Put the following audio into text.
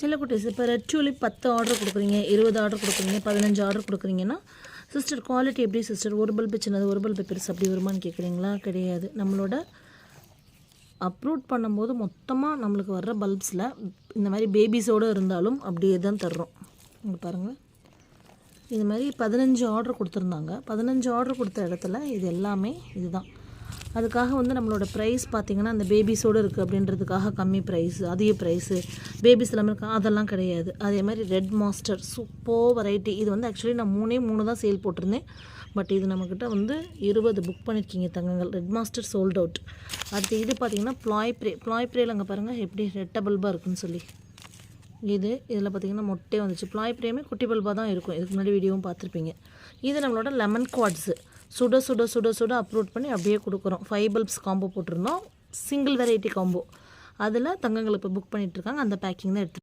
செல்லக்குட்டீஸ் இப்போ red tulip பத்து order கொடுக்குறீங்க இருபது ஆர்டர் கொடுக்குறீங்க பதினஞ்சு ஆர்டர் கொடுக்குறீங்கன்னா சிஸ்டர் குவாலிட்டி எப்படி சிஸ்டர் ஒரு பல்பு சின்னது ஒரு பல்பு பெருசு அப்படி வருமான்னு கேட்குறீங்களா கிடையாது. நம்மளோட அப்லோட் பண்ணும்போது மொத்தமாக நம்மளுக்கு வர்ற பல்ப்ஸில் இந்த மாதிரி பேபிஸோடு இருந்தாலும் அப்படியே தான் தர்றோம். இங்கே பாருங்கள் இது மாதிரி பதினஞ்சு ஆர்டர் கொடுத்துருந்தாங்க. பதினஞ்சு ஆர்டர் கொடுத்த இடத்துல இது எல்லாமே இதுதான். அதுக்காக வந்து நம்மளோட ப்ரைஸ் பார்த்திங்கன்னா அந்த பேபிஸோடு இருக்குது அப்படின்றதுக்காக கம்மி ப்ரைஸ் அதிக ப்ரைஸு பேபிஸ் எல்லாமே இருக்கா அதெல்லாம் கிடையாது. அதே மாதிரி ரெட் மாஸ்டர் சூப்பர் வெரைட்டி இது வந்து ஆக்சுவலி நான் மூணே மூணு தான் சேல் போட்டிருந்தேன். பட் இது நம்மக்கிட்ட வந்து இருபது புக் பண்ணியிருக்கீங்க தங்கங்கள். ரெட் மாஸ்டர் சோல்ட் அவுட் அடுத்து இது பார்த்திங்கன்னா ப்ளாய் ப்ரே ப்ளாய் ப்ரேயில் அங்கே பாருங்கள் எப்படி ரெட்ட பல்பாக இருக்குன்னு சொல்லி. இது இதில் பார்த்தீங்கன்னா மொட்டே வந்துச்சு. ப்ளாய் ப்ரேமே குட்டி பல்பாக தான் இருக்கும். இதுக்கு முன்னாடி வீடியோவும் பார்த்துருப்பீங்க இது நம்மளோட லெமன் குவாட்ஸு சுட சுட சுட சுட அப்லோட் பண்ணி அப்படியே கொடுக்குறோம். ஃபைவ் பல்ப்ஸ் காம்போ போட்டிருந்தோம். சிங்கிள் வெரைட்டி காம்போ அதில் தங்கங்கள் இப்போ புக் பண்ணிகிட்ருக்காங்க அந்த பேக்கிங் தான் எடுத்து